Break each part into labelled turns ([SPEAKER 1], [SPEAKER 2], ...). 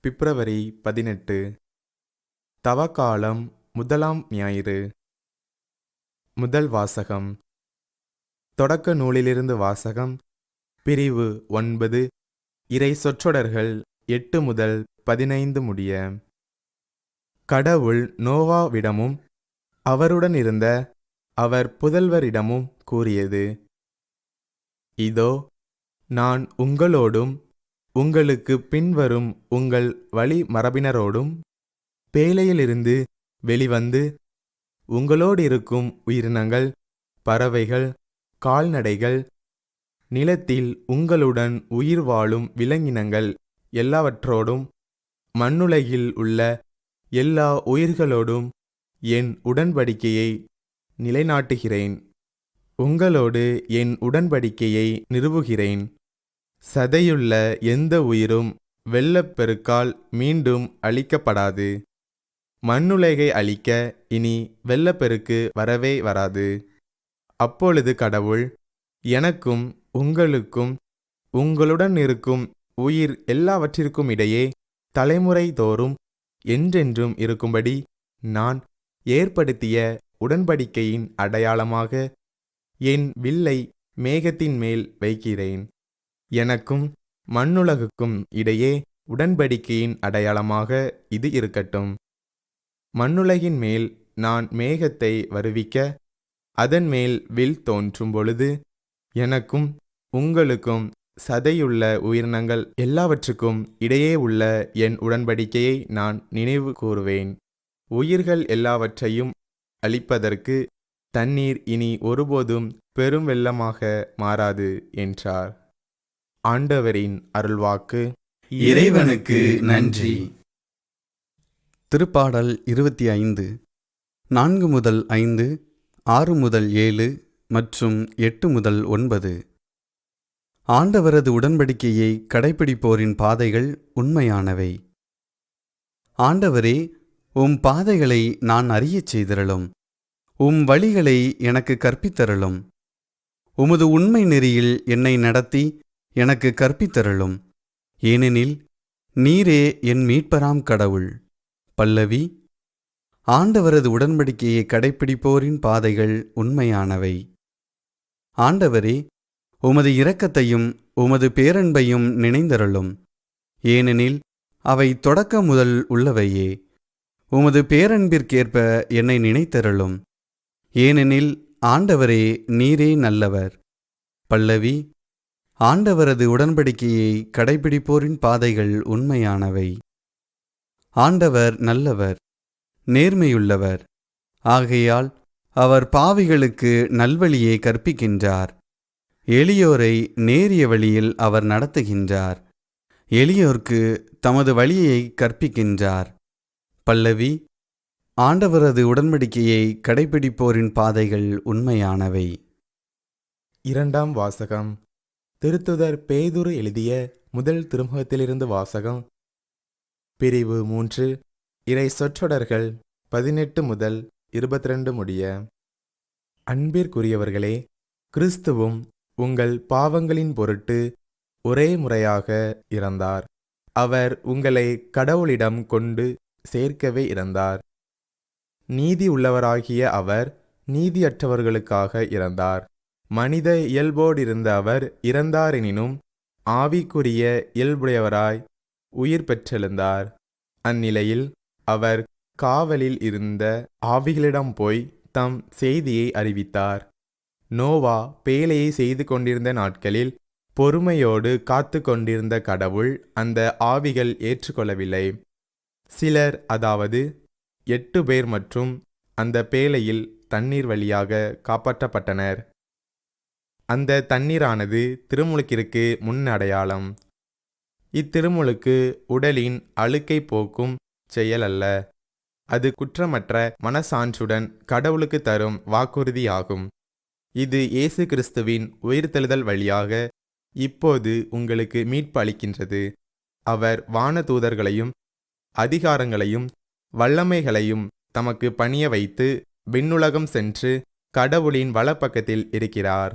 [SPEAKER 1] பிப்ரவரி பதினெட்டு. தவக்காலம் முதலாம் ஞாயிறு. முதல் வாசகம். தொடக்க நூலிலிருந்து வாசகம். பிரிவு ஒன்பது. இறை சொற்றொடர்கள் எட்டு முதல் பதினைந்து முடிய. கடவுள் நோவாவிடமும் அவருடன் இருந்த அவர் புதல்வரிடமும் கூறியது. இதோ நான் உங்களோடும் உங்களுக்கு பின்வரும் உங்கள் வழி மரபினரோடும் பேழையிலிருந்து வெளிவந்து உங்களோடு இருக்கும் உயிரினங்கள் பறவைகள் கால்நடைகள் நிலத்தில் உங்களுடன் உயிர் வாழும் விலங்கினங்கள் எல்லாவற்றோடும் மண்ணுலகில் உள்ள எல்லா உயிர்களோடும் என் உடன்படிக்கையை நிலைநாட்டுகிறேன். உங்களோடு என் உடன்படிக்கையை நிறுவுகிறேன். சதையுள்ள எந்த உயிரும் வெள்ளப்பெருக்கால் மீண்டும் அழிக்கப்படாது. மண்ணுலகை அழிக்க இனி வெள்ளப்பெருக்கு வரவே வராது. அப்பொழுது கடவுள் எனக்கும் உங்களுக்கும் உங்களுடன் இருக்கும் உயிர் எல்லாவற்றிற்கும் இடையே தலைமுறை தோறும் என்றென்றும் இருக்கும்படி நான் ஏற்படுத்திய உடன்படிக்கையின் அடையாளமாக என் வில்லை மேகத்தின் மேல் வைக்கிறேன். எனக்கும் மண்ணுலகுக்கும் இடையே உடன்படிக்கையின் அடையாளமாக இது இருக்கட்டும். மண்ணுலகின் மேல் நான் மேகத்தை வருவிக்க அதன் மேல் வில் தோன்றும் பொழுது எனக்கும் உங்களுக்கும் சதையுள்ள உயிரினங்கள் எல்லாவற்றுக்கும் இடையே உள்ள என் உடன்படிக்கையை நான் நினைவு கூறுவேன். உயிர்கள் எல்லாவற்றையும் அழிப்பதற்கு தண்ணீர் இனி ஒருபோதும் பெரும் வெள்ளமாக மாறாது என்றார். ஆண்டவரின் அருள்வாக்கு.
[SPEAKER 2] இறைவனுக்கு நன்றி.
[SPEAKER 3] திருப்பாடல் இருபத்தி ஐந்து நான்கு முதல் ஐந்து ஆறு முதல் ஏழு மற்றும் எட்டு முதல் ஒன்பது. ஆண்டவரது உடன்படிக்கையை கடைப்பிடிப்போரின் பாதைகள் உண்மையானவை. ஆண்டவரே உம் பாதைகளை நான் அறியச் செய்திரளும். உம் வழிகளை எனக்கு கற்பித்தருளும். உமது உண்மை நெறியில் என்னை நடத்தி எனக்கு கற்பித்தருளும். ஏனெனில் நீரே என் மீட்பராம் கடவுள். பல்லவி ஆண்டவரது உடன்படிக்கையை கடைப்பிடிப்போரின் பாதைகள் உண்மையானவை. ஆண்டவரே உமது இரக்கத்தையும் உமது பேரன்பையும் நினைந்தருளும். ஏனெனில் அவை தொடக்க முதல் உள்ளவையே. உமது பேரன்பிற்கேற்ப என்னை நினைத்தருளும். ஏனெனில் ஆண்டவரே நீரே நல்லவர். பல்லவி ஆண்டவரது உடன்படிக்கையை கடைபிடிப்போரின் பாதைகள் உண்மையானவை. ஆண்டவர் நல்லவர் நேர்மையுள்ளவர். ஆகையால் அவர் பாவிகளுக்கு நல்வழியை கற்பிக்கின்றார். எளியோரை நேரிய வழியில் அவர் நடத்துகின்றார். எளியோர்க்கு தமது வழியை கற்பிக்கின்றார். பல்லவி ஆண்டவரது உடன்படிக்கையை கடைபிடிப்போரின் பாதைகள் உண்மையானவை.
[SPEAKER 1] இரண்டாம் வாசகம். திருத்துதர் பேதுரு எழுதிய முதல் திருமுகத்திலிருந்து வாசகம். பிரிவு மூன்று. இறை சொற்றொடர்கள் பதினெட்டு முதல் இருபத்தி ரெண்டு முடிய. அன்பிற்குரியவர்களே கிறிஸ்துவும் உங்கள் பாவங்களின் பொருட்டு ஒரே முறையாக இறந்தார். அவர் உங்களை கடவுளிடம் கொண்டு சேர்க்கவே இறந்தார். நீதி உள்ளவராகிய அவர் நீதியற்றவர்களுக்காக இறந்தார். மனித இயல்போடிருந்த அவர் இறந்தாரெனினும் ஆவிக்குரிய இயல்புடையவராய் உயிர் பெற்றெழுந்தார். அந்நிலையில் அவர் காவலில் இருந்த ஆவிகளிடம் போய் தம் செய்தியை அறிவித்தார். நோவா பேலையை செய்து கொண்டிருந்த நாட்களில் பொறுமையோடு காத்து கொண்டிருந்த கடவுள் அந்த ஆவிகள் ஏற்றுக்கொள்ளவில்லை. சிலர் அதாவது எட்டு பேர் மற்றும் அந்த பேலையில் தண்ணீர் வழியாக காப்பாற்றப்பட்டனர். அந்த தண்ணீரானது திருமுழுக்கிற்கு முன் அடையாளம். இத்திருமுழுக்கு உடலின் அழுக்கை போக்கும் செயல் அல்ல அது குற்றமற்ற மனசான்றுடன் கடவுளுக்கு தரும் வாக்குறுதியாகும். இது இயேசு கிறிஸ்துவின் உயிர்த்தெழுதல் வழியாக இப்போது உங்களுக்கு மீட்பு அளிக்கின்றது. அவர் வானதூதர்களையும் அதிகாரங்களையும் வல்லமைகளையும் தமக்கு பணிய வைத்து விண்ணுலகம் சென்று கடவுளின் வலப்பக்கத்தில் இருக்கிறார்.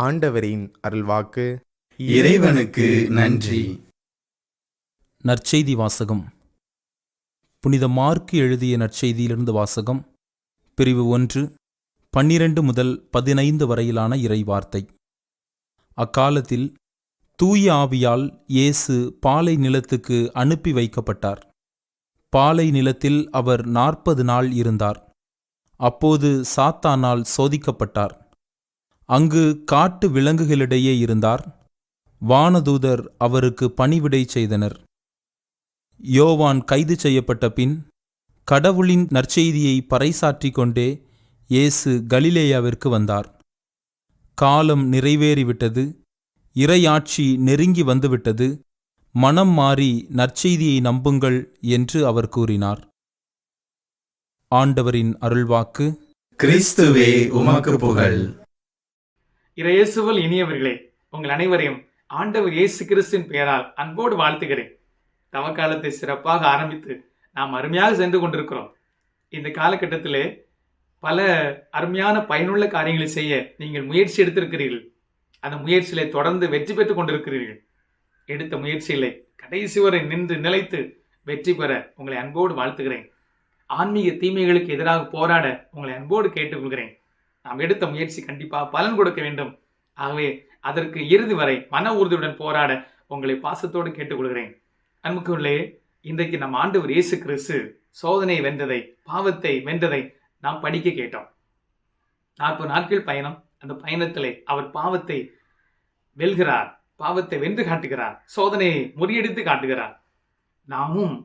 [SPEAKER 1] ஆண்டவரின் அருள்வாக்கு.
[SPEAKER 2] இறைவனுக்கு நன்றி.
[SPEAKER 4] நற்செய்தி வாசகம். புனித மார்க்கு எழுதிய நற்செய்தியிலிருந்து வாசகம். பிரிவு ஒன்று பன்னிரண்டு முதல் பதினைந்து வரையிலான இறைவார்த்தை. அக்காலத்தில் தூய ஆவியால் இயேசு பாலை நிலத்துக்கு அனுப்பி வைக்கப்பட்டார். பாலை நிலத்தில் அவர் நாற்பது நாள் இருந்தார். அப்போது சாத்தானால் சோதிக்கப்பட்டார். அங்கு காட்டு விலங்குகளிடையே இருந்தார். வானதூதர் அவருக்கு பணிவிடை செய்தனர். யோவான் கைது செய்யப்பட்ட பின் கடவுளின் நற்செய்தியை பறைசாற்றிக் கொண்டே இயேசு கலிலேயாவிற்கு வந்தார். காலம் நிறைவேறிவிட்டது. இறையாட்சி நெருங்கி வந்துவிட்டது. மனம் மாறி நற்செய்தியை நம்புங்கள் என்று அவர் கூறினார். ஆண்டவரின் அருள்வாக்கு.
[SPEAKER 2] கிறிஸ்துவே உமக்கு புகழ்.
[SPEAKER 5] இறையேசுவல் இனியவர்களே உங்கள் அனைவரையும் ஆண்டவர் இயேசு கிறிஸ்தின் பெயரால் அன்போடு வாழ்த்துகிறேன். தவக்காலத்தை சிறப்பாக ஆரம்பித்து நாம் அருமையாக சென்று கொண்டிருக்கிறோம். இந்த காலகட்டத்திலே பல அருமையான பயனுள்ள காரியங்களை செய்ய நீங்கள் முயற்சி எடுத்திருக்கிறீர்கள். அந்த முயற்சியிலே தொடர்ந்து வெற்றி பெற்றுக் கொண்டிருக்கிறீர்கள். எடுத்த முயற்சியிலே கடைசி வரை நின்று நிலைத்து வெற்றி பெற உங்களை அன்போடு வாழ்த்துகிறேன். ஆன்மீக தீமைகளுக்கு எதிராக போராட உங்களை அன்போடு கேட்டுக்கொள்கிறேன். நாம் எடுத்த முயற்சி கண்டிப்பாக பலன் கொடுக்க வேண்டும். ஆகவே அதற்கு இறுதி வரை மன உறுதியுடன் போராட உங்களை பாசத்தோடு கேட்டுக்கொள்கிறேன். அன்புக்குள்ளே இன்றைக்கு நம் ஆண்டவர் இயேசு கிறிஸ்து சோதனை வென்றதை பாவத்தை வென்றதை நாம் படிக்க கேட்டோம். நாற்பது நாட்கள் பயணம். அந்த பயணத்தில் அவர் பாவத்தை வெல்கிறார். பாவத்தை வென்று காட்டுகிறார். சோதனையை முறியடித்து காட்டுகிறார். நாமும்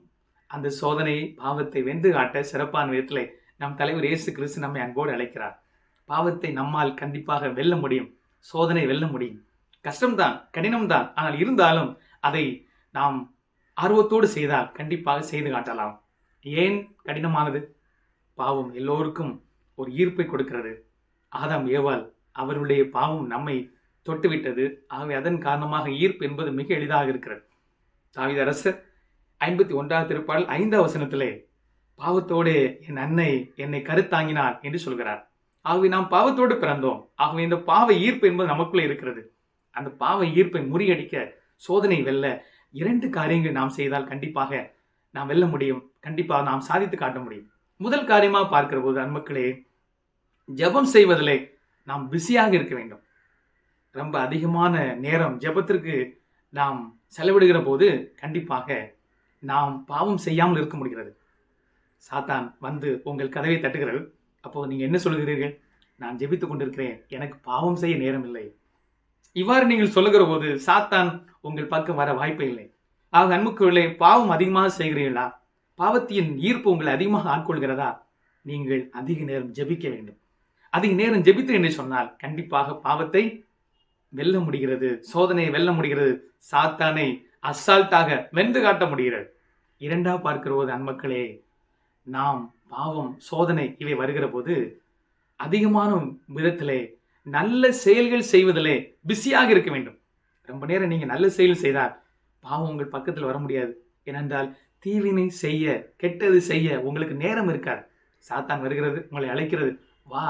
[SPEAKER 5] அந்த சோதனையை பாவத்தை வென்று காட்ட சிறப்பான விதத்தில் நம் தலைவர் இயேசு கிறிஸ்து நம்மை அன்போடு அழைக்கிறார். பாவத்தை நம்மால் கண்டிப்பாக வெல்ல முடியும். சோதனை வெல்ல முடியும். கஷ்டம்தான் கடினம்தான். ஆனால் இருந்தாலும் அதை நாம் ஆர்வத்தோடு செய்தால் கண்டிப்பாக செய்து காட்டலாம். ஏன் கடினமானது? பாவம் எல்லோருக்கும் ஒரு ஈர்ப்பை கொடுக்கிறது. ஆதாம் ஏவால் அவருடைய பாவம் நம்மை தொட்டுவிட்டது. ஆகவே அதன் காரணமாக ஈர்ப்பு என்பது மிக எளிதாக இருக்கிறது. தாவித அரசர் ஐம்பத்தி ஒன்றாவது திருப்பாடல் ஐந்தாவது வசனத்திலே பாவத்தோடு என் அன்னை என்னை கருத்தாங்கினார் என்று சொல்கிறார். ஆகவே நாம் பாவத்தோடு பிறந்தோம். ஆகவே இந்த பாவ ஈர்ப்பு என்பது நமக்குள்ளே இருக்கிறது. அந்த பாவ ஈர்ப்பை முறியடிக்க சோதனை வெல்ல இரண்டு காரியங்கள் நாம் செய்தால் கண்டிப்பாக நாம் வெல்ல முடியும். கண்டிப்பாக நாம் சாதித்து காட்ட முடியும். முதல் காரியமாக பார்க்கிற போது அன்மக்களே ஜெபம் செய்வதிலே நாம் பிஸியாக இருக்க வேண்டும். ரொம்ப அதிகமான நேரம் ஜெபத்திற்கு நாம் செலவிடுகிற போது கண்டிப்பாக நாம் பாவம் செய்யாமல் இருக்க முடிகிறது. சாத்தான் வந்து உங்கள் கதவை தட்டுகிறது. அப்போது நீங்கள் என்ன சொல்கிறீர்கள் நான் ஜெபித்து கொண்டிருக்கிறேன். எனக்கு பாவம் செய்ய நேரம் இல்லை இவ்வாறு நீங்கள் சொல்லுகிற போது சாத்தான் உங்கள் பக்கம் வர வாய்ப்பே இல்லை. ஆக அன்புக்குள்ளே பாவம் அதிகமாக செய்கிறீர்களா? பாவத்தின் ஈர்ப்பு உங்களை அதிகமாக ஆட்கொள்கிறதா? நீங்கள் அதிக நேரம் ஜெபிக்க வேண்டும். அதிக நேரம் ஜெபித்து என்று சொன்னால் கண்டிப்பாக பாவத்தை வெல்ல முடிகிறது. சோதனையை வெல்ல முடிகிறது. சாத்தானை அசால்ட்டாக வென்று காட்ட முடிகிறது. இரண்டா பார்க்கிற போது அன்மக்களே நாம் பாவம் சோதனை இவை வருகிற போது அதிகமான விதத்திலே நல்ல செயல்கள் செய்வதிலே பிஸியாக இருக்க வேண்டும். ரொம்ப நேரம் நீங்கள் நல்ல செயல் செய்தால் பாவம் உங்கள் பக்கத்தில் வர முடியாது. ஏனென்றால் தீவினை செய்ய கெட்டது செய்ய உங்களுக்கு நேரம் இருக்காது. சாத்தான் வருகிறது உங்களை அழைக்கிறது. வா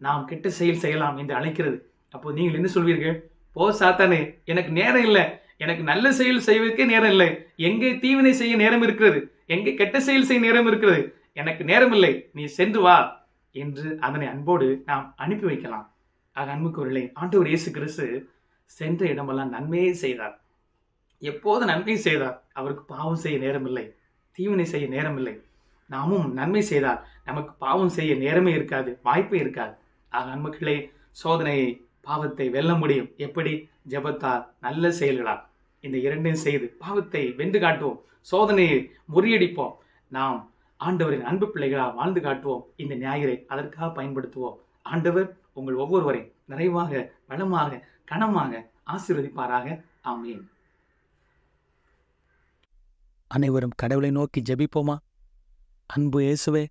[SPEAKER 5] நாம் கெட்ட செயல் செய்யலாம் என்று அழைக்கிறது. அப்போ நீங்கள் என்ன சொல்வீர்கள்? போ சாத்தானே எனக்கு நேரம் இல்லை. எனக்கு நல்ல செயல் செய்வதற்கே நேரம் இல்லை. எங்கே தீவினை செய்ய நேரம் இருக்கிறது? எங்கே கெட்ட செயல் செய்ய நேரம் இருக்கிறது? எனக்கு நேரமில்லை நீ சென்று வா என்று அதனை அன்போடு நாம் அனுப்பி வைக்கலாம். ஆக அன்புக்குரியவர்களே ஆண்டவர் இயேசு கிறிஸ்து சென்ற இடமெல்லாம் நன்மையே செய்தார். எப்போது நன்மை செய்தார்? அவருக்கு பாவம் செய்ய நேரமில்லை தீவினை செய்ய நேரமில்லை. நாமும் நன்மை செய்தால் நமக்கு பாவம் செய்ய நேரமே இருக்காது வாய்ப்பே இருக்காது. ஆக அன்புகளே சோதனையை பாவத்தை வெல்ல முடியும். எப்படி? ஜபத்தால் நல்ல செயல்களால். இந்த இரண்டையும் செய்து பாவத்தை வென்று காட்டுவோம் சோதனையை முறியடிப்போம். நாம் ஆண்டவரின் அன்பு பிள்ளைகளாக வாழ்ந்து காட்டுவோம். இந்த ஞாயிறை அதற்காக பயன்படுத்துவோம். ஆண்டவர் உங்கள் ஒவ்வொருவரை நிறைவாக வளமாக கனமாக ஆசீர்வதிப்பாராக. ஆமேன்.
[SPEAKER 6] அனைவரும் கடவுளை நோக்கி ஜெபிப்போமா? அன்பு இயேசுவே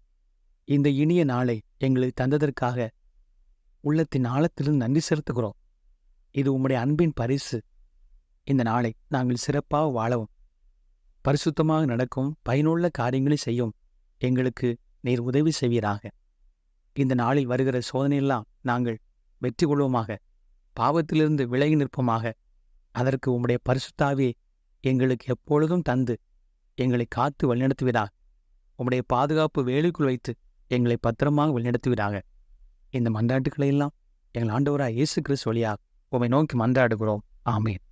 [SPEAKER 6] இந்த இனிய நாளை எங்களுக்கு தந்ததற்காக உள்ளத்தின் ஆழத்திலிருந்து நன்றி செலுத்துகிறோம். இது உம்முடைய அன்பின் பரிசு. இந்த நாளை நாங்கள் சிறப்பாக வாழவும் பரிசுத்தமாக நடக்கும் பயனுள்ள காரியங்களை செய்யும் எங்களுக்கு நீர் உதவி செய்வீராக. இந்த நாளில் வருகிற சோதனையெல்லாம் நாங்கள் வெற்றி கொள்வோமாக. பாவத்திலிருந்து விலகி நிற்போமாக. அதற்கு உம்முடைய பரிசுத்தாவே
[SPEAKER 5] எங்களுக்கு எப்பொழுதும் தந்து எங்களை காத்து வழிநடத்துவீராக. உம்முடைய பாதுகாப்பு வேலைக்குள் வைத்து எங்களை பத்திரமாக வழிநடத்துவீராக. இந்த மன்றாட்டுக்களையெல்லாம் எங்கள் ஆண்டவராக இயேசு கிறிஸ்து வழியாக உம்மை நோக்கி மன்றாடுகிறோம். ஆமீன்.